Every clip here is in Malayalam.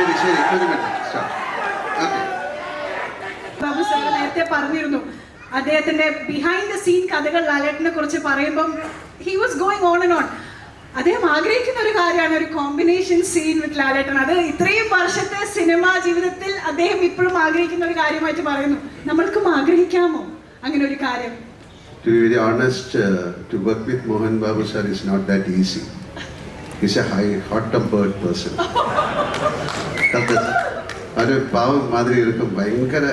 ശരി ശരി ഒരു മിനിറ്റ്. ബാബു സാർ നേരത്തെ പറഞ്ഞിരുന്നു അദ്ദേഹത്തിന്റെ ബിഹൈൻഡ് ദ സീൻ കഥകൾ ലാലേട്ടനെ കുറിച്ച് പറയുമ്പം he was going on and on അദ്ദേഹം ആഗ്രഹിക്കുന്ന ഒരു കാര്യമാണ് ഒരു കോമ്പിനേഷൻ സീൻ വിത്ത് ലാലേട്ടൻ. അത് ഇത്രയും വർഷത്തെ സിനിമാ ജീവിതത്തിൽ അദ്ദേഹം ഇപ്പോഴും ആഗ്രഹിക്കുന്ന ഒരു കാര്യമായിട്ട് പറയുന്നു. നമ്മൾക്കും ആഗ്രഹിക്കാമോ അങ്ങനെ ഒരു കാര്യം? To be very honest, uh, to work with Mohan Babu sir is not that easy. He's a high, hot-tempered person. ഒരു പാവം മാതിരി ഇരിക്കും. ഭയങ്കര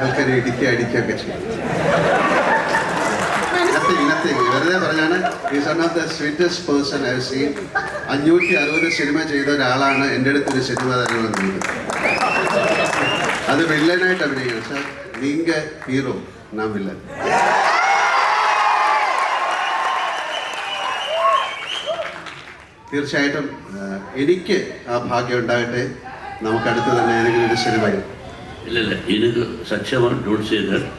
ആൾക്കാരെ ഇടിക്കുക അടിക്കുകയൊക്കെ ചെയ്യും. വെറുതെ പറഞ്ഞാണ് is one of the sweetest person I seen അഞ്ഞൂറ്റി അറുപത് സിനിമ ചെയ്ത ഒരാളാണ് എന്റെ അടുത്തൊരു സിനിമ തരണമെന്ന് അത് വില്ലനായിട്ട് അഭിനയിക്കണം സാർ നീങ്ക ഹീറോ നാം വില്ലൻ തീർച്ചയായിട്ടും എനിക്ക് ആ ഭാഗ്യം ഉണ്ടാകട്ടെ. നമുക്കടുത്ത് തന്നെ ഏതെങ്കിലും ഒരു ഇല്ല ഇല്ല. എനിക്ക് സത്യമാണ് dot say that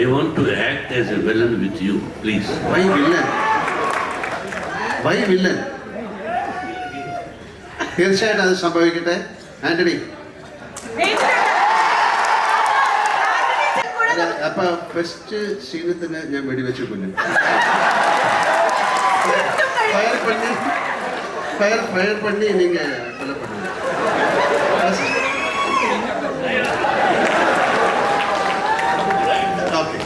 I want to act as a villain with you please why villain why villain തീർച്ചയായിട്ടും അത് സംഭവിക്കട്ടെ. ആന്റണി. അപ്പൊ ഫസ്റ്റ് സീനത്തിന് ഞാൻ വെടിവെച്ചു കൊല്ലു ഫയർ ஃபயர் பண்ணி ഓക്കെ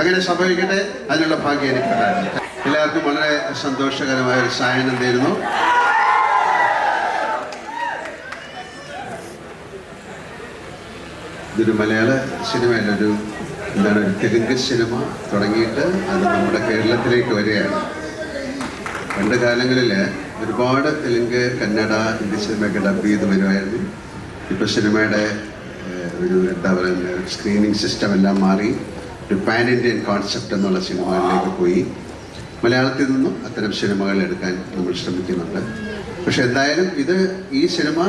അങ്ങനെ സംഭവിക്കട്ടെ. അതിനുള്ള ഭാഗ്യം എനിക്കുണ്ടായിരുന്നു എല്ലാവർക്കും വളരെ സന്തോഷകരമായ ഒരു സായനം നേരുന്നു ഇതൊരു മലയാള സിനിമയല്ല ഒരു എന്താണ് തെലുങ്ക് സിനിമ തുടങ്ങിയിട്ട് അത് നമ്മുടെ കേരളത്തിലേക്ക് വരികയാണ്. പണ്ട് കാലങ്ങളിൽ ഒരുപാട് തെലുങ്ക് കന്നഡ ഹിന്ദി സിനിമയൊക്കെ ഡബ് ചെയ്ത് വരുമായിരുന്നു. ഇപ്പോൾ സിനിമയുടെ ഒരു എന്താ പറയുക സ്ക്രീനിങ് സിസ്റ്റം എല്ലാം മാറി. ഒരു പാൻ ഇന്ത്യൻ കോൺസെപ്റ്റ് എന്നുള്ള സിനിമകളിലേക്ക് പോയി. മലയാളത്തിൽ നിന്നും അത്തരം സിനിമകൾ എടുക്കാൻ നമ്മൾ ശ്രമിക്കുന്നുണ്ട്. പക്ഷെ എന്തായാലും ഇത് ഈ സിനിമ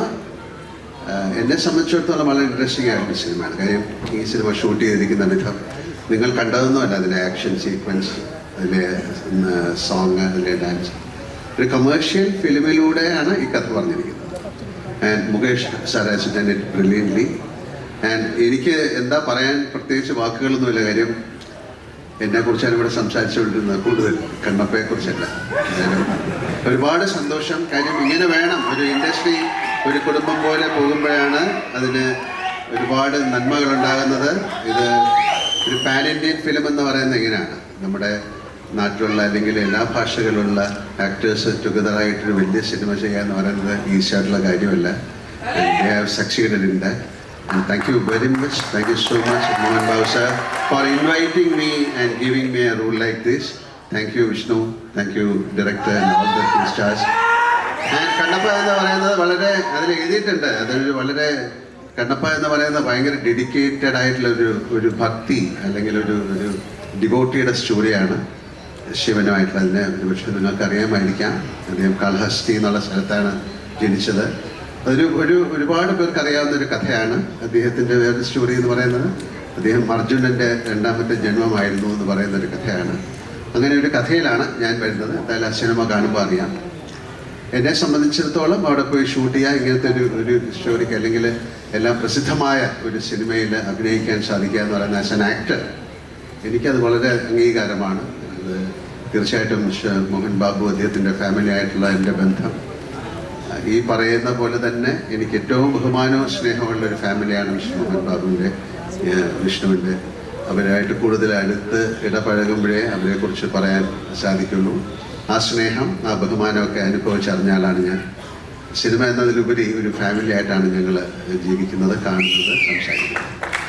എന്നെ സംബന്ധിച്ചിടത്തോളം വളരെ ഇൻട്രസ്റ്റിംഗ് ആയിട്ടുള്ള സിനിമയാണ്. കാര്യം ഈ സിനിമ ഷൂട്ട് ചെയ്തിരിക്കുന്ന വിധം നിങ്ങൾ കണ്ടതൊന്നുമല്ല അതിലെ ആക്ഷൻ സീക്വൻസ് അതിലെ സോങ് അതിലെ ഡാൻസ് ഒരു കമേഴ്ഷ്യൽ ഫിലിമിലൂടെയാണ് ഈ കഥ പറഞ്ഞിരിക്കുന്നത്. And Mukesh sir has it brilliantly and എനിക്ക് എന്താ പറയാൻ പ്രത്യേകിച്ച് വാക്കുകളൊന്നുമില്ല. കാര്യം എന്നെക്കുറിച്ചാണ് ഇവിടെ സംസാരിച്ചുകൊണ്ടിരുന്നത്. കൂടുതൽ കണ്ണപ്പയെക്കുറിച്ചല്ല. ഒരുപാട് സന്തോഷം. കാര്യം ഇങ്ങനെ വേണം. ഒരു ഇൻഡസ്ട്രി ഒരു കുടുംബം പോലെ പോകുമ്പോഴാണ് അതിന് ഒരുപാട് നന്മകളുണ്ടാകുന്നത്. ഇത് ഒരു പാൻ ഇന്ത്യൻ ഫിലിം എന്ന് പറയുന്നത് എങ്ങനെയാണ് നമ്മുടെ നാട്ടിലുള്ള അല്ലെങ്കിൽ എല്ലാ ഭാഷകളിലുള്ള ആക്ടേഴ്സ് ടുഗദറായിട്ടൊരു വലിയ സിനിമ ചെയ്യുക എന്ന് പറയുന്നത് ഈസിയായിട്ടുള്ള കാര്യമല്ല have succeeded in that And thank you very much. Thank you so much, Mohan Babu sir, for inviting me and giving me a role like this. Thank you. And Kannappa എന്ന് പറയുന്നത് വളരെ അതിൽ എഴുതിയിട്ടുണ്ട് അതൊരു വളരെ കണ്ണപ്പ എന്ന് പറയുന്ന ഭയങ്കര ഡെഡിക്കേറ്റഡ് ആയിട്ടുള്ള ഒരു ഒരു ഭക്തി അല്ലെങ്കിൽ ഒരു ഒരു ഡിവോട്ടിയുടെ സ്റ്റോറിയാണ് ശിവനുമായിട്ടുള്ള. അതിനെ ഒരുപക്ഷെ നിങ്ങൾക്ക് അറിയാമായിരിക്കാം അദ്ദേഹം കാൽഹസ്തി എന്നുള്ള സ്ഥലത്താണ് ജനിച്ചത്. അതൊരു ഒരു ഒരുപാട് പേർക്ക് അറിയാവുന്ന ഒരു കഥയാണ് അദ്ദേഹത്തിന്റെ വേറെ സ്റ്റോറി എന്ന് പറയുന്നത്. അദ്ദേഹം അർജുനന്റെ രണ്ടാമത്തെ ജന്മമായിരുന്നു എന്ന് പറയുന്ന ഒരു കഥയാണ്. അങ്ങനെ ഒരു കഥയിലാണ് ഞാൻ വരുന്നത്. എന്തായാലും ആ സിനിമ കാണുമ്പോൾ അറിയാം. എന്നെ സംബന്ധിച്ചിടത്തോളം അവിടെ പോയി ഷൂട്ട് ചെയ്യുക ഇങ്ങനത്തെ ഒരു ഒരു സ്റ്റോറിക്ക് അല്ലെങ്കിൽ എല്ലാം പ്രസിദ്ധമായ ഒരു സിനിമയിൽ അഭിനയിക്കാൻ സാധിക്കുക എന്ന് പറയുന്ന ആസ് എൻ ആക്ടർ എനിക്കത് വളരെ അംഗീകാരമാണ്. അത് തീർച്ചയായിട്ടും മോഹൻ ബാബു അദ്ദേഹത്തിന്റെ ഫാമിലി ആയിട്ടുള്ള എന്റെ ബന്ധം. ഈ പറയുന്ന പോലെ തന്നെ എനിക്ക് ഏറ്റവും ബഹുമാനവും സ്നേഹമുള്ള ഒരു ഫാമിലിയാണ് വിഷ്ണു മോഹൻ ബാബുവിന്റെ വിഷ്ണുവിന്റെ. അവരായിട്ട് കൂടുതൽ അടുത്ത് ഇടപഴകുമ്പോഴേ അവരെക്കുറിച്ച് പറയാൻ സാധിക്കുള്ളൂ. ആ സ്നേഹം ആ ബഹുമാനമൊക്കെ അനുഭവിച്ചറിഞ്ഞാലാണ് ഞാൻ സിനിമ എന്നതിലുപരി ഒരു ഫാമിലി ആയിട്ടാണ് ഞങ്ങൾ ജീവിക്കുന്നത് കാണുന്നത് സംസാരിക്കുന്നത്.